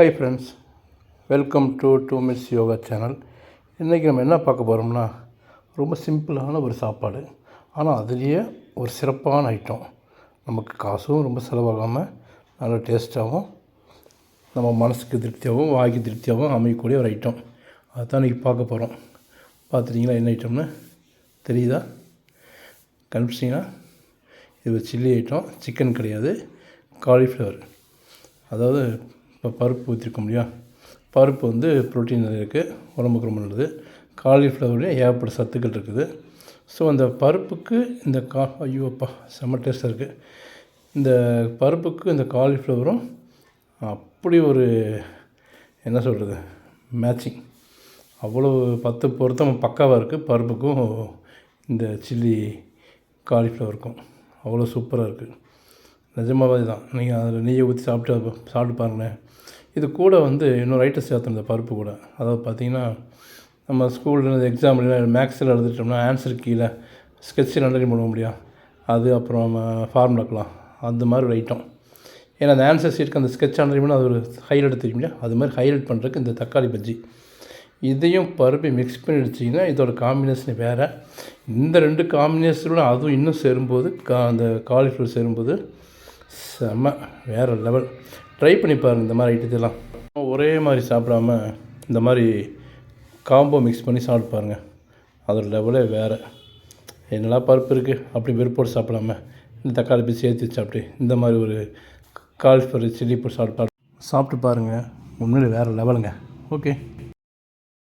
Hi friends welcome to to Miss Yoga channel இன்றைக்கி நம்ம என்ன பார்க்க போகிறோம்னா ரொம்ப சிம்பிளான ஒரு சாப்பாடு. ஆனால் அதுலேயே ஒரு சிறப்பான ஐட்டம் நமக்கு காசும் ரொம்ப செலவாகாமல் நல்ல டேஸ்ட்டாகவும் நம்ம மனசுக்கு திருப்தியாகவும் வாய்க்கு திருப்தியாகவும் அமையக்கூடிய ஒரு ஐட்டம் அதுதான் இன்றைக்கி பார்க்க போகிறோம் பார்த்துட்டிங்களா என்ன ஐட்டம்னு தெரியுதா? கண்டுபிடிச்சிங்கன்னா இது ஒரு சில்லி ஐட்டம் சிக்கன் கிடையாது காலிஃப்ளவர் அதாவது இப்போ பருப்பு ஊற்றிருக்க இல்லையா பருப்பு வந்து ப்ரோட்டீன் இருக்குது உடம்புக்கு ரொம்ப நல்லது. காலிஃப்ளவர்லேயும் ஏகப்பட்ட சத்துக்கள் இருக்குது. ஸோ அந்த பருப்புக்கு இந்த கா ஐயோ அப்பா செம்ம டேஸ்ட்டாக இருக்குது இந்த பருப்புக்கு இந்த காலிஃப்ளவரும் அப்படி ஒரு என்ன சொல்கிறது மேட்சிங் அவ்வளோ பத்து பொருத்தம் பக்காவாக இருக்குது பருப்புக்கும் இந்த சில்லி காலிஃப்ளவருக்கும் அவ்வளோ சூப்பராக இருக்குது நிஜமாகவே தான் நீங்கள் அதில் நெய்யை ஊற்றி சாப்பிட்டு சாப்பிட்டு பாருங்களேன். இது கூட வந்து இன்னொரு ஐட்டம் சேர்த்துருந்த பருப்பு கூட. அதாவது பார்த்தீங்கன்னா நம்ம ஸ்கூலில் எக்ஸாம்லாம் மேக்ஸில் எழுதிட்டோம்னா ஆன்சர் கீழே ஸ்கெட்சில் அண்டர்லைன் பண்ண முடியும் அது அப்புறம் ஃபார்முலாக்கலாம் அந்த மாதிரி ஒரு ஐட்டம் ஏன்னா அந்த ஆன்சர் ஷீட்க்கு அந்த ஸ்கெட்ச் அண்டர்லைன் பண்ணி அது ஒரு ஹைலைட் தெரியும் இல்லையா? அது மாதிரி ஹைலைட் பண்ணுறதுக்கு இந்த தக்காளி பஜ்ஜி. இதையும் பருப்பை மிக்ஸ் பண்ணி வச்சிங்கன்னா இதோட காம்பினேஷன் வேறு. இந்த ரெண்டு காம்பினேஷனோட அதுவும் இன்னும் சேரும்போது கா அந்த காலிஃப்ளவர் சேரும்போது செம்ம வேறு லெவல் ட்ரை பண்ணி பாருங்கள் இந்த மாதிரி ஐட்டத்தெல்லாம் ஒரே மாதிரி சாப்பிடாம இந்த மாதிரி காம்போ மிக்ஸ் பண்ணி சாப்பிட்டு பாருங்கள் அதோட லெவலே வேறு. என்னெல்லாம் பருப்பு இருக்குது அப்படி வெறுப்போடு சாப்பிடாம இந்த தக்காளி போய் சேர்த்து சாப்பிட்டு இந்த மாதிரி ஒரு காலிஃபர் சில்லி போட்டு சாப்பிட்டு சாப்பிட்டு பாருங்கள் உண்மையிலே வேறு லெவலுங்க ஓகே